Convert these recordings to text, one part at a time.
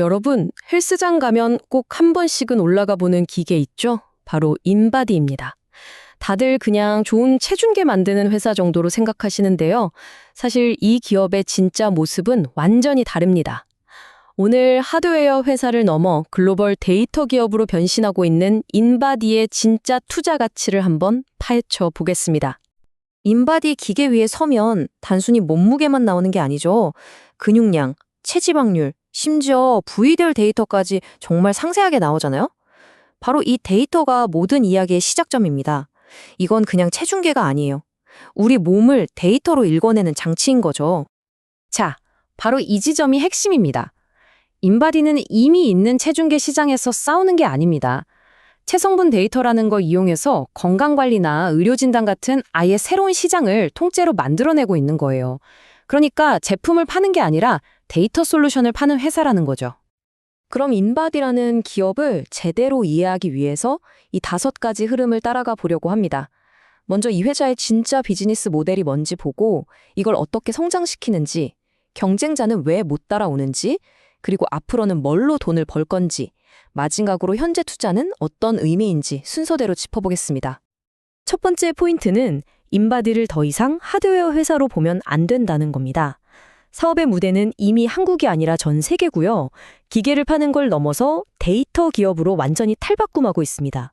여러분, 헬스장 가면 꼭 한 번씩은 올라가 보는 기계 있죠? 바로 인바디입니다. 다들 그냥 좋은 체중계 만드는 회사 정도로 생각하시는데요. 사실 이 기업의 진짜 모습은 완전히 다릅니다. 오늘 하드웨어 회사를 넘어 글로벌 데이터 기업으로 변신하고 있는 인바디의 진짜 투자 가치를 한번 파헤쳐 보겠습니다. 인바디 기계 위에 서면 단순히 몸무게만 나오는 게 아니죠. 근육량, 체지방률, 심지어 부위별 데이터까지 정말 상세하게 나오잖아요. 바로 이 데이터가 모든 이야기의 시작점입니다. 이건 그냥 체중계가 아니에요. 우리 몸을 데이터로 읽어내는 장치인 거죠. 자, 바로 이 지점이 핵심입니다. 인바디는 이미 있는 체중계 시장에서 싸우는 게 아닙니다. 체성분 데이터라는 걸 이용해서 건강관리나 의료진단 같은 아예 새로운 시장을 통째로 만들어내고 있는 거예요. 그러니까 제품을 파는 게 아니라 데이터 솔루션을 파는 회사라는 거죠. 그럼 인바디라는 기업을 제대로 이해하기 위해서 이 다섯 가지 흐름을 따라가 보려고 합니다. 먼저 이 회사의 진짜 비즈니스 모델이 뭔지 보고 이걸 어떻게 성장시키는지, 경쟁자는 왜 못 따라오는지, 그리고 앞으로는 뭘로 돈을 벌 건지, 마지막으로 현재 투자는 어떤 의미인지 순서대로 짚어보겠습니다. 첫 번째 포인트는 인바디를 더 이상 하드웨어 회사로 보면 안 된다는 겁니다. 사업의 무대는 이미 한국이 아니라 전 세계고요. 기계를 파는 걸 넘어서 데이터 기업으로 완전히 탈바꿈하고 있습니다.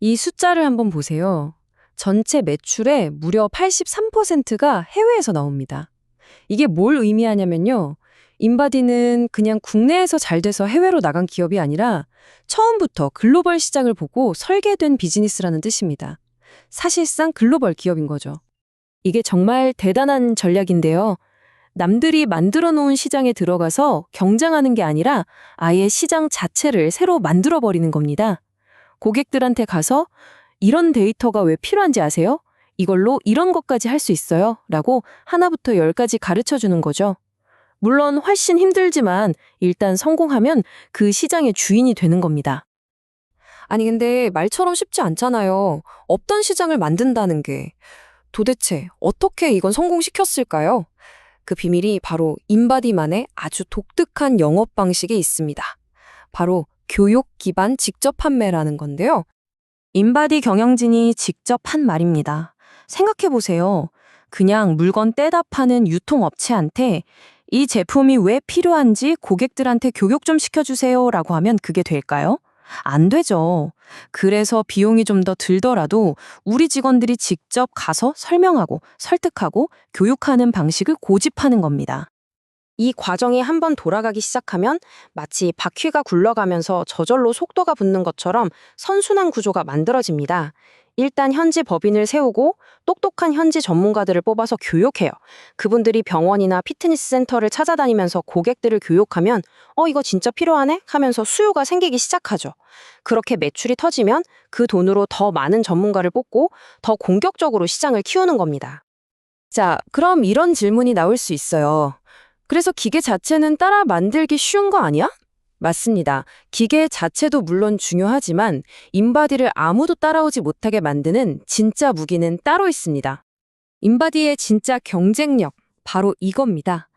이 숫자를 한번 보세요. 전체 매출의 무려 83%가 해외에서 나옵니다. 이게 뭘 의미하냐면요. 인바디는 그냥 국내에서 잘 돼서 해외로 나간 기업이 아니라 처음부터 글로벌 시장을 보고 설계된 비즈니스라는 뜻입니다. 사실상 글로벌 기업인 거죠. 이게 정말 대단한 전략인데요. 남들이 만들어 놓은 시장에 들어가서 경쟁하는 게 아니라 아예 시장 자체를 새로 만들어 버리는 겁니다. 고객들한테 가서 이런 데이터가 왜 필요한지 아세요? 이걸로 이런 것까지 할 수 있어요. 라고 하나부터 열까지 가르쳐 주는 거죠. 물론 훨씬 힘들지만 일단 성공하면 그 시장의 주인이 되는 겁니다. 아니 근데 말처럼 쉽지 않잖아요. 없던 시장을 만든다는 게. 도대체 어떻게 이건 성공시켰을까요? 그 비밀이 바로 인바디만의 아주 독특한 영업 방식에 있습니다. 바로 교육 기반 직접 판매라는 건데요. 인바디 경영진이 직접 한 말입니다. 생각해보세요. 그냥 물건 떼다 파는 유통업체한테 이 제품이 왜 필요한지 고객들한테 교육 좀 시켜주세요 라고 하면 그게 될까요? 안 되죠. 그래서 비용이 좀 더 들더라도 우리 직원들이 직접 가서 설명하고 설득하고 교육하는 방식을 고집하는 겁니다. 이 과정이 한번 돌아가기 시작하면 마치 바퀴가 굴러가면서 저절로 속도가 붙는 것처럼 선순환 구조가 만들어집니다. 일단 현지 법인을 세우고 똑똑한 현지 전문가들을 뽑아서 교육해요. 그분들이 병원이나 피트니스 센터를 찾아다니면서 고객들을 교육하면 어 이거 진짜 필요하네 하면서 수요가 생기기 시작하죠. 그렇게 매출이 터지면 그 돈으로 더 많은 전문가를 뽑고 더 공격적으로 시장을 키우는 겁니다. 자, 그럼 이런 질문이 나올 수 있어요. 그래서 기계 자체는 따라 만들기 쉬운 거 아니야? 맞습니다. 기계 자체도 물론 중요하지만 인바디를 아무도 따라오지 못하게 만드는 진짜 무기는 따로 있습니다. 인바디의 진짜 경쟁력, 바로 이겁니다.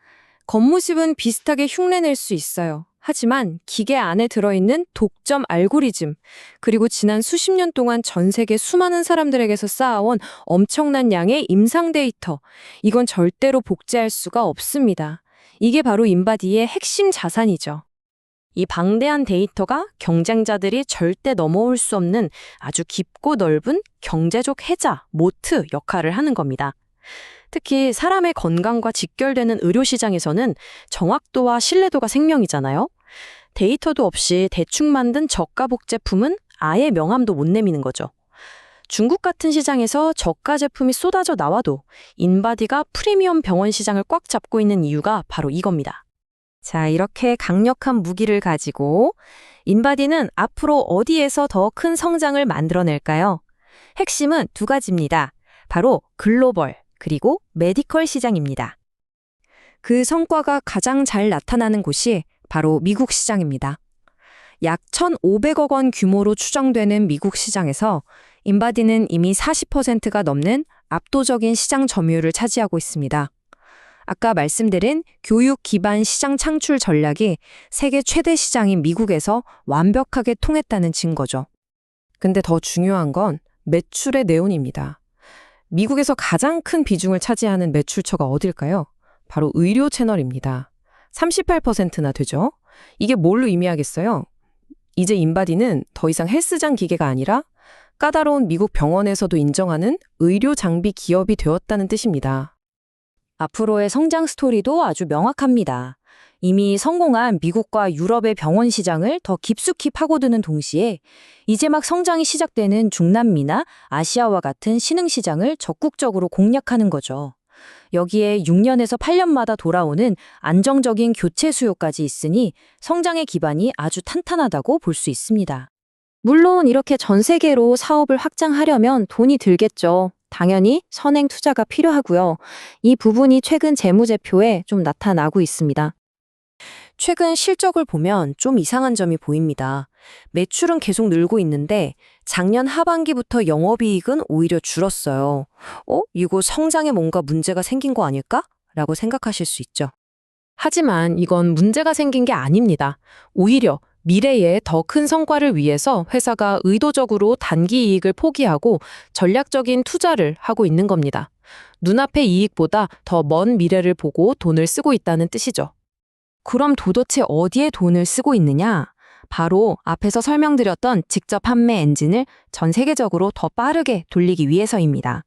겉모습은 비슷하게 흉내낼 수 있어요. 하지만 기계 안에 들어있는 독점 알고리즘, 그리고 지난 수십 년 동안 전 세계 수많은 사람들에게서 쌓아온 엄청난 양의 임상 데이터, 이건 절대로 복제할 수가 없습니다. 이게 바로 인바디의 핵심 자산이죠. 이 방대한 데이터가 경쟁자들이 절대 넘어올 수 없는 아주 깊고 넓은 경제적 해자, 모트 역할을 하는 겁니다. 특히 사람의 건강과 직결되는 의료 시장에서는 정확도와 신뢰도가 생명이잖아요. 데이터도 없이 대충 만든 저가복 제품은 아예 명함도 못 내미는 거죠. 중국 같은 시장에서 저가 제품이 쏟아져 나와도 인바디가 프리미엄 병원 시장을 꽉 잡고 있는 이유가 바로 이겁니다. 자, 이렇게 강력한 무기를 가지고 인바디는 앞으로 어디에서 더 큰 성장을 만들어낼까요? 핵심은 두 가지입니다. 바로 글로벌, 그리고 메디컬 시장입니다. 그 성과가 가장 잘 나타나는 곳이 바로 미국 시장입니다. 약 1,500억 원 규모로 추정되는 미국 시장에서 인바디는 이미 40%가 넘는 압도적인 시장 점유율을 차지하고 있습니다. 아까 말씀드린 교육 기반 시장 창출 전략이 세계 최대 시장인 미국에서 완벽하게 통했다는 증거죠. 근데 더 중요한 건 매출의 내용입니다. 미국에서 가장 큰 비중을 차지하는 매출처가 어딜까요? 바로 의료 채널입니다. 38%나 되죠? 이게 뭘로 의미하겠어요? 이제 인바디는 더 이상 헬스장 기계가 아니라 까다로운 미국 병원에서도 인정하는 의료 장비 기업이 되었다는 뜻입니다. 앞으로의 성장 스토리도 아주 명확합니다. 이미 성공한 미국과 유럽의 병원 시장을 더 깊숙이 파고드는 동시에 이제 막 성장이 시작되는 중남미나 아시아와 같은 신흥 시장을 적극적으로 공략하는 거죠. 여기에 6년에서 8년마다 돌아오는 안정적인 교체 수요까지 있으니 성장의 기반이 아주 탄탄하다고 볼 수 있습니다. 물론 이렇게 전 세계로 사업을 확장하려면 돈이 들겠죠. 당연히 선행 투자가 필요하고요. 이 부분이 최근 재무제표에 좀 나타나고 있습니다. 최근 실적을 보면 좀 이상한 점이 보입니다. 매출은 계속 늘고 있는데 작년 하반기부터 영업이익은 오히려 줄었어요. 어? 이거 성장에 뭔가 문제가 생긴 거 아닐까? 라고 생각하실 수 있죠. 하지만 이건 문제가 생긴 게 아닙니다. 오히려 미래에 더큰 성과를 위해서 회사가 의도적으로 단기 이익을 포기하고 전략적인 투자를 하고 있는 겁니다. 눈앞의 이익보다 더 먼 미래를 보고 돈을 쓰고 있다는 뜻이죠. 그럼 도대체 어디에 돈을 쓰고 있느냐? 바로 앞에서 설명드렸던 직접 판매 엔진을 전 세계적으로 더 빠르게 돌리기 위해서입니다.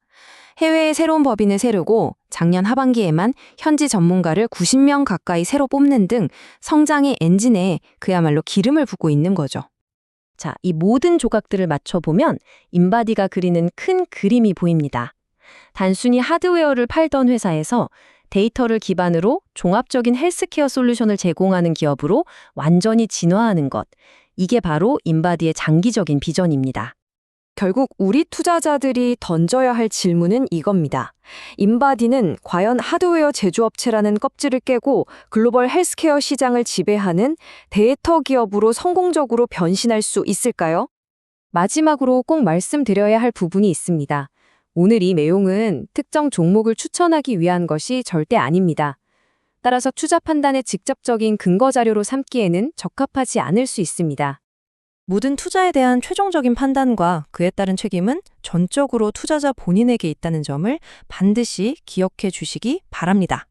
해외에 새로운 법인을 세우고 작년 하반기에만 현지 전문가를 90명 가까이 새로 뽑는 등 성장의 엔진에 그야말로 기름을 붓고 있는 거죠. 자, 이 모든 조각들을 맞춰보면 인바디가 그리는 큰 그림이 보입니다. 단순히 하드웨어를 팔던 회사에서 데이터를 기반으로 종합적인 헬스케어 솔루션을 제공하는 기업으로 완전히 진화하는 것. 이게 바로 인바디의 장기적인 비전입니다. 결국 우리 투자자들이 던져야 할 질문은 이겁니다. 인바디는 과연 하드웨어 제조업체라는 껍질을 깨고 글로벌 헬스케어 시장을 지배하는 데이터 기업으로 성공적으로 변신할 수 있을까요? 마지막으로 꼭 말씀드려야 할 부분이 있습니다. 오늘 이 내용은 특정 종목을 추천하기 위한 것이 절대 아닙니다. 따라서 투자 판단의 직접적인 근거 자료로 삼기에는 적합하지 않을 수 있습니다. 모든 투자에 대한 최종적인 판단과 그에 따른 책임은 전적으로 투자자 본인에게 있다는 점을 반드시 기억해 주시기 바랍니다.